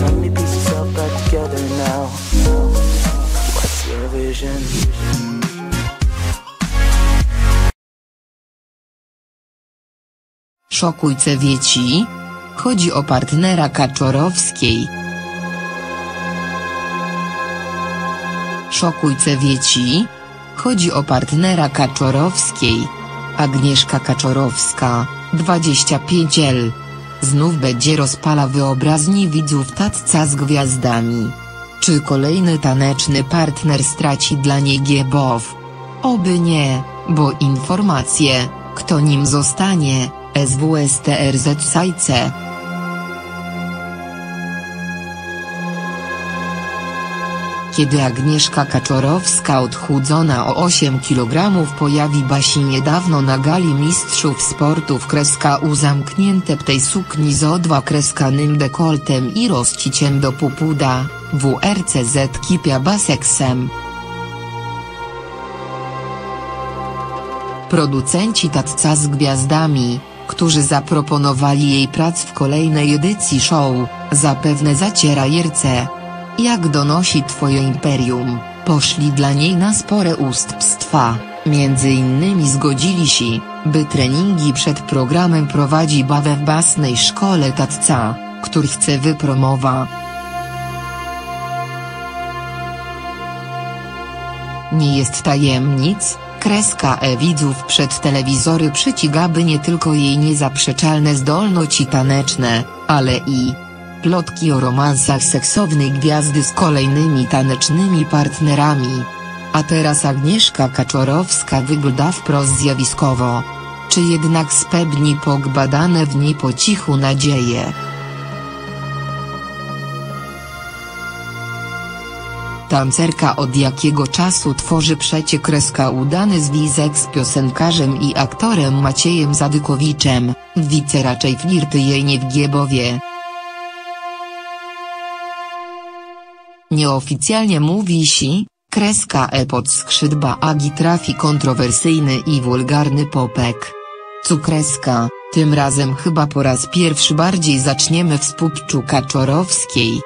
Let me back together now. What's your vision? Szokujce wieci? Chodzi o partnera Kaczorowskiej. Szokujce wieci? Chodzi o partnera Kaczorowskiej. Agnieszka Kaczorowska, 25L. Znów będzie rozpala wyobraźni widzów tacca z gwiazdami. Czy kolejny taneczny partner straci dla niej Giebow? Oby nie, bo informacje, kto nim zostanie, SWSTRZ Sajce. Kiedy Agnieszka Kaczorowska odchudzona o 8 kg pojawi basi niedawno na gali mistrzów sportów kreska u zamknięte tej sukni z O2 kreskanym dekoltem i rozciciem do pupuda, WRCZ kipia baseksem. Producenci Tatca z Gwiazdami, którzy zaproponowali jej prac w kolejnej edycji show, zapewne zaciera jerce. Jak donosi Twoje Imperium, poszli dla niej na spore ustępstwa, między innymi zgodzili się, by treningi przed programem prowadzi bawę w basnej szkole Tatca, który chce wypromowa. Nie jest tajemnic, kreska e widzów przed telewizory przycigaby nie tylko jej niezaprzeczalne zdolności taneczne, ale i plotki o romansach seksownej gwiazdy z kolejnymi tanecznymi partnerami. A teraz Agnieszka Kaczorowska wygląda wprost zjawiskowo. Czy jednak spełni pogbadane w niej po cichu nadzieje? Tancerka od jakiego czasu tworzy przecie kreska udany związek z piosenkarzem i aktorem Maciejem Zadykowiczem, wice raczej flirty jej nie w Giebowie. Nieoficjalnie mówi si, kreska e pod skrzydła Agi trafi kontrowersyjny i wulgarny popek. Cukreska, tym razem chyba po raz pierwszy bardziej zaczniemy współczu Kaczorowskiej.